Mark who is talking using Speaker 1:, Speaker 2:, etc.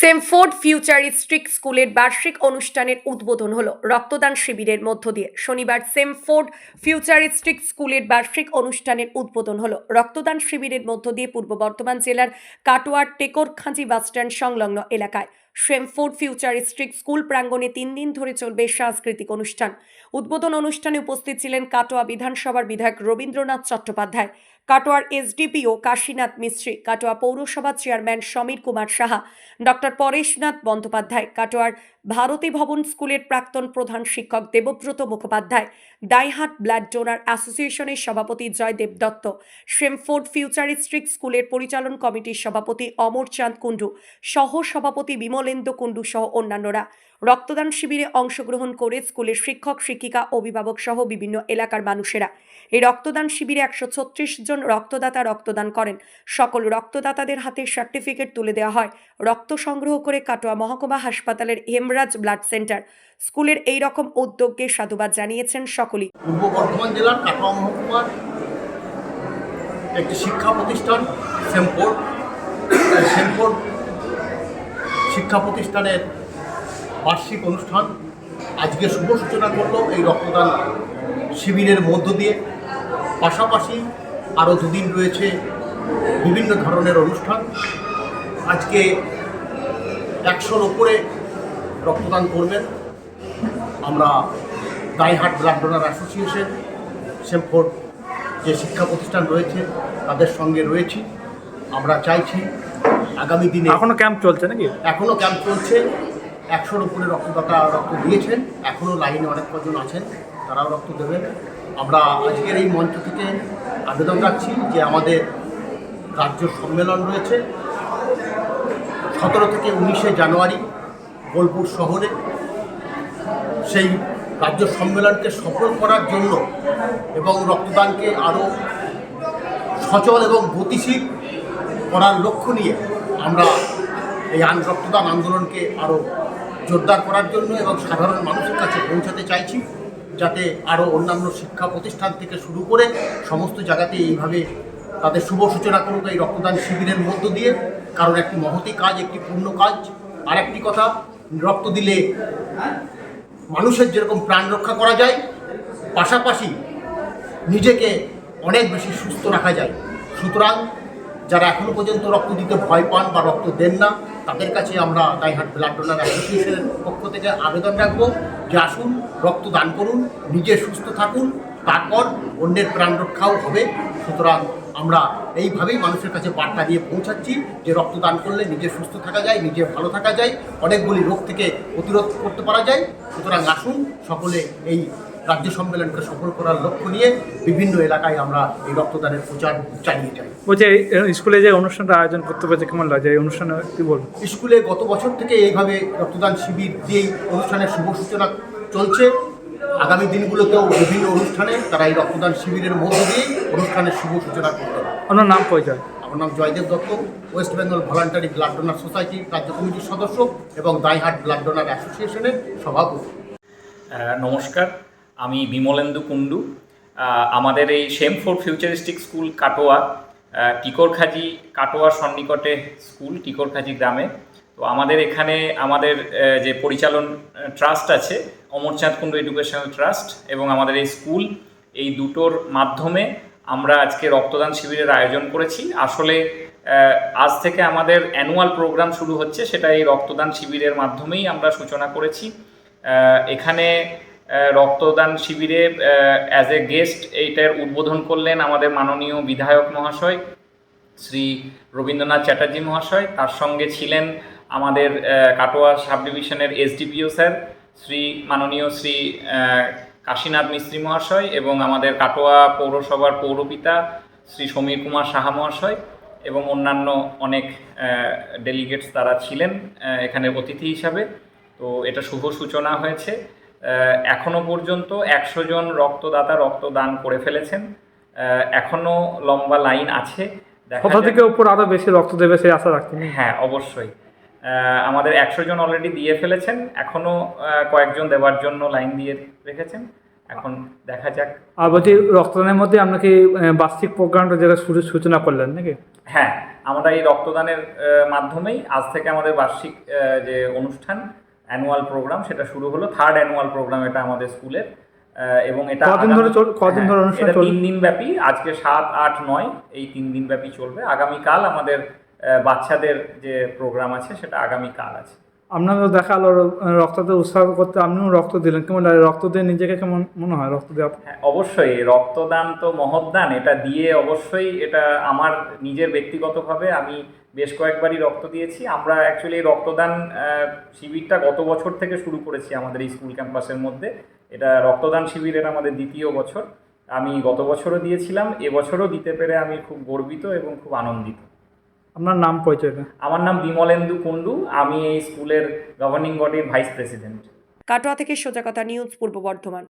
Speaker 1: সেমফোর্ড futuristic স্কুলের বার্ষিক অনুষ্ঠানের উদ্বোধন হলো। রক্তদান শিবিরের মধ্য দিয়ে শনিবার সেমফোর্ড ফিউচারিস্টিক স্কুলের বার্ষিক অনুষ্ঠানের উদ্বোধন হলো। রক্তদান শিবিরের মধ্য দিয়ে পূর্ব বর্ধমান জেলার কাটোয়ার টেকরখাঁজি বাসস্ট্যান্ড সংলগ্ন এলাকায় সেমফোর্ড ফিউচারিস্টিক স্কুল প্রাঙ্গণে তিন দিন ধরে চলবে সাংস্কৃতিক অনুষ্ঠান। উদ্বোধন অনুষ্ঠানে উপস্থিত ছিলেন কাটোয়া বিধানসভার বিধায়ক রবীন্দ্রনাথ চট্টোপাধ্যায়। কাটোয়ার এসডিপিও কাশীনাথ মিস্ত্রি কাটোয়া পৌরসভা চেয়ারম্যান সমীর কুমার সাহা ডক্টর পরেশনাথ বন্দ্যোপাধ্যায় কাটোয়ার ভারতী ভবন স্কুলের প্রাক্তন প্রধান শিক্ষক দেবব্রত মুখোপাধ্যায় ডাইহাট ব্লাড ডোনার অ্যাসোসিয়েশনের সভাপতি জয়দেব দত্ত শ্রেমফোর্ড ফিউচারিস্টিক স্কুলের পরিচালন কমিটির সভাপতি অমরচাঁদ কুণ্ডু সহ সভাপতি বিমলেন্দু কুণ্ডু সহ অন্যান্যরা। রক্তদান শিবিরে অংশগ্রহণ করে স্কুলের শিক্ষক, শিক্ষিকা, অভিভাবক সহ বিভিন্ন এলাকার মানুষেরা। এই রক্তদান শিবিরে একশো ছত্রিশ জন রক্তদাতা রক্তদান করেন। সকল রক্তদাতাদের হাতে সার্টিফিকেট তুলে দেওয়া হয়। রক্ত সংগ্রহ করে কাটোয়া মহকুমা হাসপাতালের হেমরাজ ব্লাড সেন্টার। স্কুলের এই রকম উদ্যোগকে সাধুবাদ জানিয়েছেন সকলেই।
Speaker 2: পূর্ব বর্ধমান জেলার কাটোয়া মহকুমার একটি শিক্ষা প্রতিষ্ঠান সেমপোর্ট সেমপোর্ট শিক্ষা প্রতিষ্ঠানের বার্ষিক অনুষ্ঠান আজকে শুভ সূচনা করল এই রক্তদান শিবিরের মধ্য দিয়ে। পাশাপাশি আরও দুদিন রয়েছে বিভিন্ন ধরনের অনুষ্ঠান। আজকে একশোর ওপরে রক্তদান করবেন। আমরা Gaihat blood donor association Semford যে শিক্ষা প্রতিষ্ঠান রয়েছে তাদের সঙ্গে রয়েছি। আমরা চাইছি আগামী দিনে
Speaker 3: এখনও ক্যাম্প চলছে নাকি?
Speaker 2: এখনও ক্যাম্প চলছে। একশোর উপরে রক্তদাতা রক্ত দিয়েছেন। এখনও লাইনে অনেক কজন আছেন তারাও রক্ত দেবেন। আমরা আজকের এই মঞ্চ থেকে আবেদন রাখছি যে আমাদের রাজ্য সম্মেলন রয়েছে। সতেরো থেকে উনিশে জানুয়ারি বোলপুর শহরে সেই রাজ্য সম্মেলনকে সফল করার জন্য এবং রক্তদানকে আরও সচল এবং গতিশীল করার লক্ষ্য নিয়ে আমরা এই আন রক্তদান আন্দোলনকে আরও জোরদার করার জন্য এবং সাধারণ মানুষের কাছে পৌঁছাতে চাইছি, যাতে আরও অন্যান্য শিক্ষা প্রতিষ্ঠান থেকে শুরু করে সমস্ত জায়গাতে এইভাবে তাদের শুভ সূচনা করুক এই রক্তদান শিবিরের মধ্য দিয়ে। কারণ একটি মহতি কাজ, একটি পূর্ণ কাজ। আর একটি কথা রক্ত দিলে মানুষের যেরকম প্রাণ রক্ষা করা যায়, পাশাপাশি নিজেকে অনেক বেশি সুস্থ রাখা যায়। সুতরাং যারা এখনও পর্যন্ত রক্ত দিতে ভয় পান বা রক্ত দেন না, তাদের কাছে আমরা দাইহাট ব্লাড ডোনার অ্যাসোসিয়েশনের পক্ষ থেকে আবেদন রাখব যে আসুন, রক্ত দান করুন, নিজে সুস্থ থাকুন, তারপর অন্যের প্রাণ রক্ষাও হবে। সুতরাং আমরা এইভাবেই মানুষের কাছে বার্তা দিয়ে পৌঁছাচ্ছি যে রক্তদান করলে নিজে সুস্থ থাকা যায় নিজে ভালো থাকা যায় অনেকগুলি রোগ থেকে প্রতিরোধ করতে পারা যায়। সুতরাং আসুন সকলে এই রাজ্য সম্মেলনকে সফল করার লক্ষ্য নিয়ে বিভিন্ন এলাকায় আমরা এই রক্তদানের প্রচার চালিয়ে যাই।
Speaker 3: বলছে স্কুলে যে অনুষ্ঠানটা আয়োজন করতে পেরেছে কেমন লাগছে? এই অনুষ্ঠানে কি বলব
Speaker 2: স্কুলে গত বছর থেকে এইভাবে রক্তদান শিবির দিয়েই অনুষ্ঠানের শুভ সূচনা চলছে। আগামী দিনগুলোতেও বিভিন্ন অনুষ্ঠানে তারা এই রক্তদান শিবিরের মধ্য দিয়েই অনুষ্ঠানের শুভ সূচনা করবে
Speaker 3: আপনার নাম পরিচয়?
Speaker 2: আমার নাম Joydeb Dutta West Bengal voluntary blood donor society রাজ্য কমিটির সদস্য এবং দাইহাট ব্লাড ডোনার অ্যাসোসিয়েশনের সভাপতি।
Speaker 4: নমস্কার আমি বিমলেন্দু কুণ্ডু। আমাদের এই Semford futuristic school Katwa Tikarkhaji Katwa সন্নিকটে স্কুল টিকরখাজি গ্রামে। তো আমাদের এখানে আমাদের যে পরিচালন ট্রাস্ট আছে অমরচাঁদ কুণ্ডু এডুকেশনাল ট্রাস্ট এবং আমাদের এই স্কুল এই দুটোর মাধ্যমে আমরা আজকে রক্তদান শিবিরের আয়োজন করেছি। আসলে আজ থেকে আমাদের অ্যানুয়াল প্রোগ্রাম শুরু হচ্ছে, সেটা এই রক্তদান শিবিরের মাধ্যমেই আমরা সূচনা করেছি। এখানে রক্তদান শিবিরে অ্যাজ এ গেস্ট এইটার উদ্বোধন করলেন আমাদের মাননীয় বিধায়ক মহাশয়, শ্রী রবীন্দ্রনাথ চ্যাটার্জি মহাশয়। তার সঙ্গে ছিলেন আমাদের কাটোয়া সাব ডিভিশনের এসডিপিও স্যার, শ্রী, মাননীয় শ্রী কাশীনাথ মিস্ত্রি মহাশয় এবং আমাদের কাটোয়া পৌরসভার পৌরপিতা শ্রী সমীর কুমার সাহা মহাশয় এবং অন্যান্য অনেক ডেলিগেটস তারা ছিলেন এখানে অতিথি হিসাবে। তো এটা শুভ সূচনা হয়েছে। আহ, এখনও পর্যন্ত একশো জন রক্তদাতা রক্তদান করে ফেলেছেন। আহ, এখনও লম্বা লাইন আছে। দেখা
Speaker 3: কোথা থেকে উপর আরও বেশি রক্ত দেবে সেই আশা রাখতেন
Speaker 4: হ্যাঁ অবশ্যই। আমাদের একশো জন অলরেডি দিয়ে ফেলেছেন। এখনও কয়েকজন দেওয়ার জন্য লাইন দিয়ে রেখেছেন। এখন দেখা যাক।
Speaker 3: আর বলছি রক্তদানের মধ্যে আপনাকে বার্ষিক প্রোগ্রামটা যেটা শুরু সূচনা করলেন নাকি?
Speaker 4: হ্যাঁ আমরা এই রক্তদানের মাধ্যমেই আজ থেকে আমাদের বার্ষিক যে অনুষ্ঠান অ্যানুয়াল প্রোগ্রাম সেটা শুরু হলো। থার্ড অ্যানুয়াল প্রোগ্রাম এটা আমাদের স্কুলের এবং এটা
Speaker 3: কদিন ধরে চল- কদিন ধরে
Speaker 4: হ্যাঁ,
Speaker 3: অনুষ্ঠান?
Speaker 4: তিন দিন ব্যাপী আজকে সাত আট নয় এই তিন দিন ব্যাপী চলবে। আগামীকাল আমাদের বাচ্চাদের যে প্রোগ্রাম আছে সেটা আগামীকাল আছে।
Speaker 3: আপনাকে দেখা আলো রক্ততে উৎসাহ করতে আপনিও রক্ত দিলেন। কেমন লাগে? রক্ত দিয়ে নিজেকে কেমন মনে হয় রক্ত দেওয়া?
Speaker 4: হ্যাঁ অবশ্যই। রক্তদান তো মহৎদান এটা দিয়ে অবশ্যই এটা আমার নিজের ব্যক্তিগতভাবে আমি বেশ কয়েকবারই রক্ত দিয়েছি। আমরা অ্যাকচুয়ালি রক্তদান শিবিরটা গত বছর থেকে শুরু করেছি আমাদের এই স্কুল ক্যাম্পাসের মধ্যে। এটা রক্তদান শিবিরের আমাদের দ্বিতীয় বছর। আমি গত বছরও দিয়েছিলাম। এবছরও দিতে পেরে আমি খুব গর্বিত এবং খুব আনন্দিত।
Speaker 3: আপনার নাম পরিচয়টা
Speaker 4: আমার নাম বিমলেন্দু কুণ্ডু আমি এই স্কুলের গভর্নিং বডির ভাইস প্রেসিডেন্ট
Speaker 1: কাটোয়া থেকে সোজা কথা নিউজ পূর্ব বর্ধমান।